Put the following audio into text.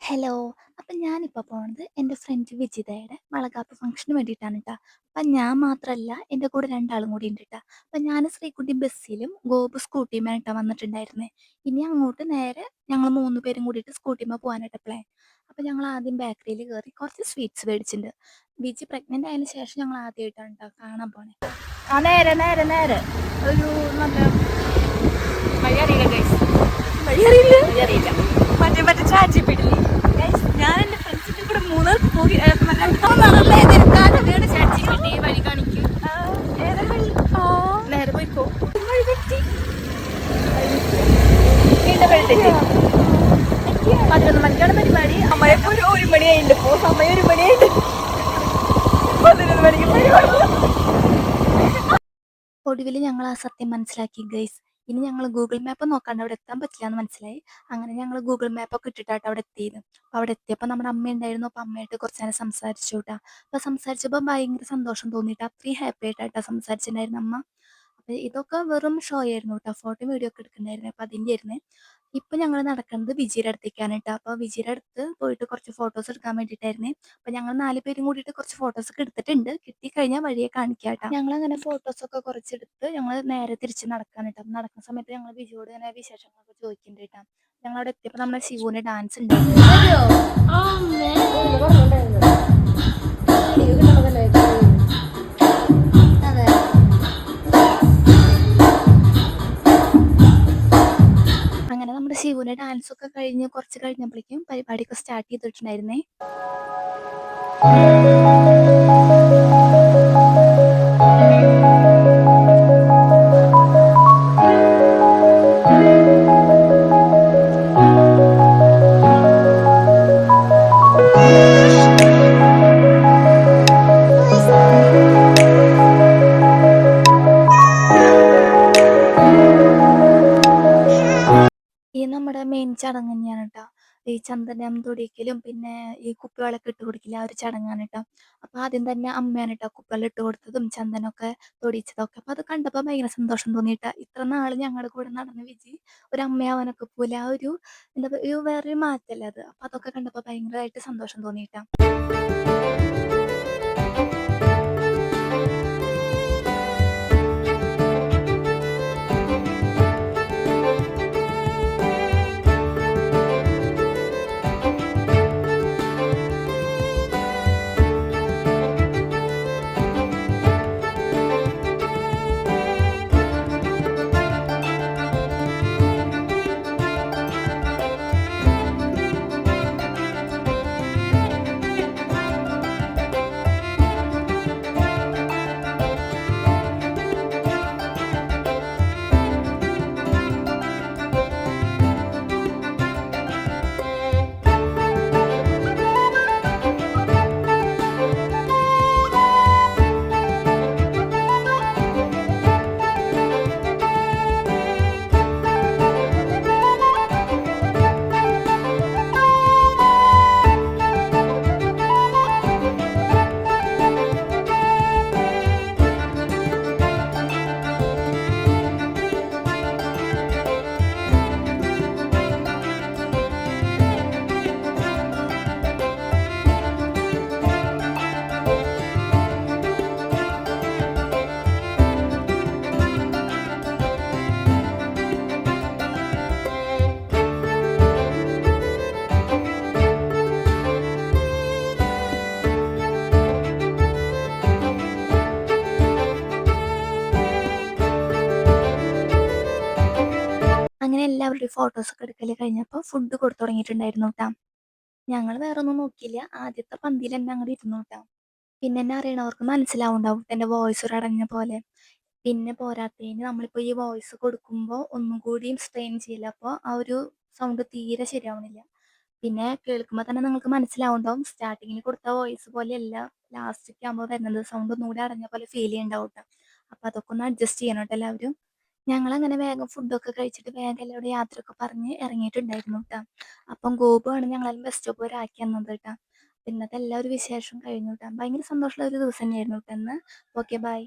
Hello അപ്പം ഞാനിപ്പോൾ പോണത് എന്റെ ഫ്രണ്ട് വിജിതയുടെ വളകാപ്പ് ഫംഗ്ഷന് വേണ്ടിട്ടാണ് കേട്ടോ അപ്പം ഞാൻ മാത്രമല്ല എന്റെ കൂടെ രണ്ടാളും കൂടി ഉണ്ട് കേട്ടോ അപ്പം ഞാൻ ശ്രീകുട്ടി ബസ്സിലും ഗോപു കേട്ടോ വന്നിട്ടുണ്ടായിരുന്നേ. ഇനി അങ്ങോട്ട് നേരെ ഞങ്ങൾ മൂന്ന് പേരും കൂടിയിട്ട് സ്കൂട്ടിമ്മ പോകാനായിട്ട് പ്ലാൻ അപ്പം ഞങ്ങൾ ആദ്യം ബേക്കറിയിൽ കയറി കുറച്ച് സ്വീറ്റ്സ് മേടിച്ചിട്ടുണ്ട്. വിജി പ്രഗ്നന്റ് ആയതിനു ശേഷം ഞങ്ങൾ ആദ്യമായിട്ടാണ് കേട്ടോ കാണാൻ പോണേ. ആ നേരെ നേരെ നേരെ. ഒരു നല്ല അറിയില്ല ഗൈസ് വഴി അറിയില്ല വഴി അറിയില്ല മറ്റേ മറ്റേ ചാറ്റി പിടില്ലേ ഞാൻ എന്റെ ഫ്രണ്ട്സിന്റെ കൂടെ മൂന്നാർക്ക് പോയി ഏ, മറ്റേ ചാച്ചി പിടി വഴി കാണിക്കും. ഏതാ വഴി? നേരെ പോയിക്കോ വഴി തെറ്റി. വീണ്ടും വഴി തെറ്റി. പതിനൊന്ന് മണിക്കാണ് പരിപാടി. അമ്മയപ്പോ ഒരു ഒരു മണിയായിട്ടുണ്ട് പോ സമയം ഒരു മണിയായിട്ട് പതിനൊന്ന് മണിക്ക് പരിപാടി. ഒടുവിൽ ഞങ്ങൾ ആ സത്യം മനസ്സിലാക്കി ഗൈസ് ഇനി ഞങ്ങൾ ഗൂഗിൾ മാപ്പ് നോക്കാണ്ട് അവിടെ എത്താൻ പറ്റില്ല എന്ന് മനസ്സിലായി. അങ്ങനെ ഞങ്ങൾ ഗൂഗിൾ മാപ്പൊക്കെ ഇട്ടിട്ടാട്ടോ അവിടെ എത്തിയത്. അപ്പോൾ അവിടെ എത്തിയപ്പോൾ നമ്മുടെ അമ്മ ഉണ്ടായിരുന്നു അപ്പോൾ അമ്മയായിട്ട് കുറച്ച് നേരം സംസാരിച്ചു കേട്ടാ അപ്പോൾ സംസാരിച്ചപ്പോൾ ഭയങ്കര സന്തോഷം തോന്നിയിട്ട് അത്രയും ഹാപ്പി ആയിട്ടാട്ടോ സംസാരിച്ചിട്ടുണ്ടായിരുന്നു അമ്മ. അപ്പോൾ ഇതൊക്കെ വെറും ഷോ ആയിരുന്നു കേട്ടോ ഫോട്ടോ വീഡിയോ ഒക്കെ എടുക്കണ്ടായിരുന്നു. അപ്പോൾ അതിന്റെ ആയിരുന്നു ഇപ്പം ഞങ്ങൾ നടക്കുന്നത് വിജയുടെ അടുത്തേക്കാണ് കേട്ടോ അപ്പൊ വിജയുടെ അടുത്ത് പോയിട്ട് കുറച്ച് ഫോട്ടോസ് എടുക്കാൻ വേണ്ടിയിട്ടായിരുന്നേ അപ്പൊ ഞങ്ങൾ നാല് പേരും കൂടിയിട്ട് കുറച്ച് ഫോട്ടോസ് ഒക്കെ എടുത്തിട്ടുണ്ട് കിട്ടി കിട്ടിക്കഴിഞ്ഞാൽ വഴിയെ കാണിക്കാം കേട്ടോ ഞങ്ങൾ അങ്ങനെ ഫോട്ടോസ് ഒക്കെ കുറച്ചെടുത്ത് ഞങ്ങൾ നേരെ തിരിച്ച് നടക്കാൻ കേട്ടോ നടക്കുന്ന സമയത്ത് ഞങ്ങൾ വിജയോട് ഇങ്ങനെ വിശേഷങ്ങളൊക്കെ ചോദിക്കുന്നുണ്ട് കേട്ടോ ഞങ്ങൾ അവിടെ എത്തിയപ്പോ നമ്മുടെ ശിവുവിന് ഡാൻസ് ഉണ്ടായിരുന്നു ശിവുവിന്റെ ഡാൻസ് ഒക്കെ കഴിഞ്ഞ് കുറച്ച് കഴിഞ്ഞപ്പോഴേക്കും പരിപാടിയൊക്കെ സ്റ്റാർട്ട് ചെയ്തിട്ടുണ്ടായിരുന്നേ. തന്നെയാണ് കേട്ടോ ഈ ചന്ദനം തൊടിക്കലും പിന്നെ ഈ കുപ്പികളൊക്കെ ഇട്ട് കൊടുക്കില്ല ആ ഒരു ചടങ്ങാണ് കേട്ടോ അപ്പൊ ആദ്യം തന്നെ അമ്മയാണ് കേട്ടോ കുപ്പികൾ ഇട്ട് കൊടുത്തതും ചന്ദനമൊക്കെ തൊടിച്ചതൊക്കെ. അപ്പൊ അത് കണ്ടപ്പോൾ ഭയങ്കര സന്തോഷം തോന്നിയിട്ടാ. ഇത്ര നാൾ ഞങ്ങളുടെ കൂടെ നടന്ന വിജി ഒരു അമ്മയാവാനൊക്കെ പോലെ ആ ഒരു എന്താ പറയുക വേറൊരു മാറ്റല്ലേ അത്. അപ്പൊ അതൊക്കെ കണ്ടപ്പോൾ ഭയങ്കരമായിട്ട് സന്തോഷം തോന്നിയിട്ടാ. എല്ലാവരുടെയും ഫോട്ടോസ് ഒക്കെ എടുക്കൽ കഴിഞ്ഞപ്പോൾ ഫുഡ് കൊടുത്തു തുടങ്ങിയിട്ടുണ്ടായിരുന്നു കേട്ടോ ഞങ്ങൾ വേറെ ഒന്നും നോക്കിയില്ല. ആദ്യത്തെ പന്തിയിൽ തന്നെ അങ്ങോട്ട് ഇരുന്നു കേട്ടോ പിന്നെ എന്നെ അറിയണവർക്ക് മനസ്സിലാവുണ്ടാവും എന്റെ വോയിസ് ഒരു അടഞ്ഞ പോലെ. പിന്നെ പോരാത്തതിന് നമ്മളിപ്പോൾ ഈ വോയിസ് കൊടുക്കുമ്പോൾ ഒന്നും കൂടിയും സ്ട്രെയിൻ ചെയ്യില്ല. അപ്പോൾ ആ ഒരു സൗണ്ട് തീരെ ശരിയാവണില്ല. പിന്നെ കേൾക്കുമ്പോൾ തന്നെ നിങ്ങൾക്ക് മനസ്സിലാവുണ്ടാവും. സ്റ്റാർട്ടിങ്ങിൽ കൊടുത്ത വോയിസ് പോലെയല്ല ലാസ്റ്റൊക്കെ ആകുമ്പോൾ വരുന്നത് സൗണ്ട് ഒന്നുകൂടി അടഞ്ഞ പോലെ ഫീൽ ചെയ്യുന്നുണ്ടാവും കേട്ടോ അപ്പോൾ അതൊക്കെ ഒന്ന് അഡ്ജസ്റ്റ് ചെയ്യണം കേട്ടോ എല്ലാവരും. ഞങ്ങളങ്ങനെ വേഗം ഫുഡൊക്കെ കഴിച്ചിട്ട് വേഗം എല്ലാവരോടും യാത്രയൊക്കെ പറഞ്ഞ് ഇറങ്ങിയിട്ടുണ്ടായിരുന്നു കേട്ടോ അപ്പം ഗോപുവാണ് ഞങ്ങളെല്ലാം ബസ് സ്റ്റോപ്പ് വരെ ആക്കി തന്നത് കേട്ടോ ഇന്നത്തെ എല്ലാ ഒരു വിശേഷം കഴിഞ്ഞു കേട്ടോ ഭയങ്കര സന്തോഷമുള്ള ഒരു ദിവസം തന്നെയായിരുന്നു കേട്ടോ ഇന്ന്. Okay bye